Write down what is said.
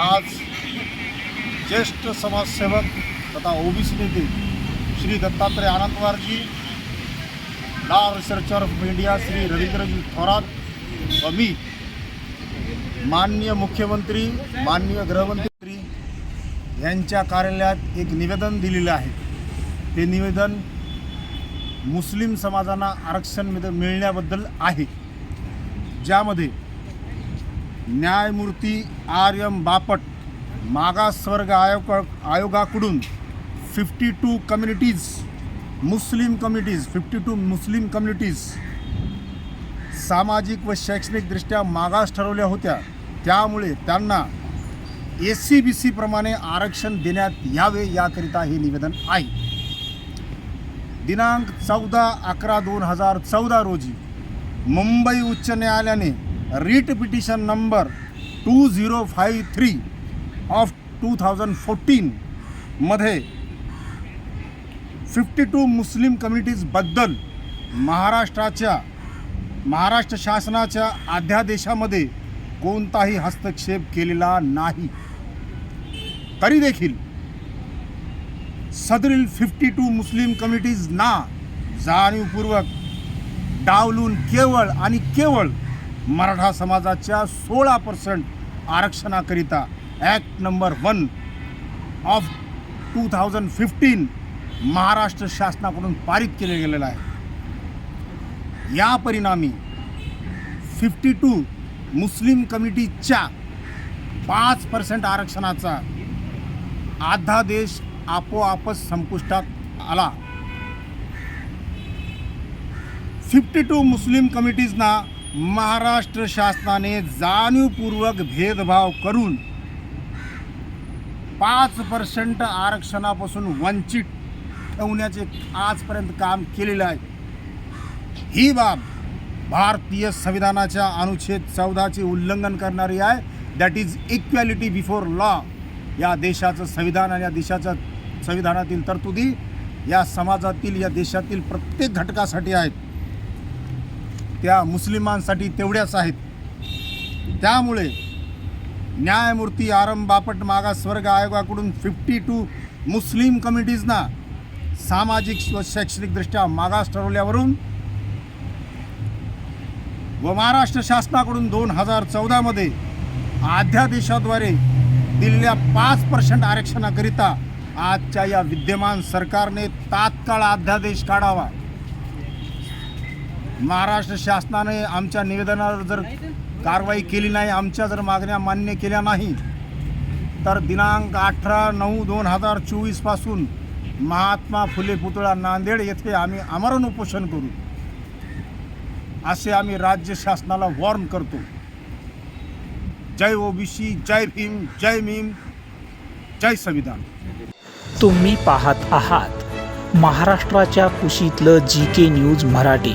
आज ज्येष्ठ समाजसेवक तथा ओबीसी नेते Shri Dattatray आनंदवारजी law researcher of India Shri Ravindraji Thorat व मी माननीय मुख्यमंत्री माननीय गृहमंत्री यांच्या कार्यालयात एक निवेदन दिलेलं आहे. ते निवेदन मुस्लिम समाजांना आरक्षण मिळण्याबद्दल आहे. ज्यामध्ये न्यायमूर्ती आर एम बापट मागासवर्ग आयोग आयोगाकडून fifty two communities Muslim communities fifty two Muslim communities सामाजिक व शैक्षणिकदृष्ट्या मागास ठरवल्या होत्या. त्यामुळे त्यांना एस सी बी सीप्रमाणे आरक्षण देण्यात यावे याकरिता हे निवेदन आहे. दिनांक चौदा अकरा दोन हजार चौदा रोजी मुंबई उच्च न्यायालयाने writ petition number two zero five three of two thousand फोर्टीनमध्ये fifty two Muslim कम्युनिटीजबद्दल महाराष्ट्राच्या महाराष्ट्र शासनाच्या अध्यादेशामध्ये कोणताही हस्तक्षेप केलेला नाही. तरी देखील सदरील फिफ्टी टू मुस्लिम कम्युनिटीजना जाणीवपूर्वक डावलून केवळ आणि केवळ मराठा समाजाच्या सोळा percent आरक्षणाकरिता act number one of two thousand fifteen Maharashtra शासनाकडून पारित केले गेलेलं आहे. या परिणामी फिफ्टी टू मुस्लिम कमिटीच्या पाच पर्सेंट आरक्षणाचा अध्यादेश आपोआपच संपुष्टात आला. फिफ्टी टू मुस्लिम कमिटीजना महाराष्ट्र शासनाने जाणीवपूर्वक भेदभाव करून पाच पर्सेंट आरक्षणापासून वंचित ठेवण्याचे आजपर्यंत काम केलेलं आहे. ही बाब भारतीय संविधानाच्या अनुच्छेद चौदाचे उल्लंघन करणारी आहे. That is equality before law या देशाचं संविधान आणि या देशाच्या संविधानातील तरतुदी या समाजातील या देशातील प्रत्येक घटकासाठी आहेत. त्या मुस्लिमांसाठी तेवढ्याच आहेत. त्यामुळे न्यायमूर्ती आरम बापट मागासवर्ग आयोगाकडून फिफ्टी टू मुस्लिम कमिटीजना सामाजिक व शैक्षणिकदृष्ट्या मागास ठरवल्यावरून व महाराष्ट्र शासनाकडून दोन हजार चौदामध्ये अध्यादेशाद्वारे दिलेल्या पाच पर्सेंट आरक्षणाकरिता आजच्या या विद्यमान सरकारने तात्काळ अध्यादेश काढावा. महाराष्ट्र शासनाने आमच्या निवेदनावर जर कारवाई केली नाही आमच्या जर मागण्या मान्य केल्या नाही तर दिनांक अठरा नऊ दोन हजार चोवीसपासून महात्मा फुले पुतळा नांदेड येथे आम्ही आमरण उपोषण करू. असे आम्ही राज्य शासनाला वॉर्न करतो. जय ओबीसी जय भीम जय भीम जय संविधान. तुम्ही पाहत आहात महाराष्ट्राच्या कुशीतलं जी के न्यूज मराठी.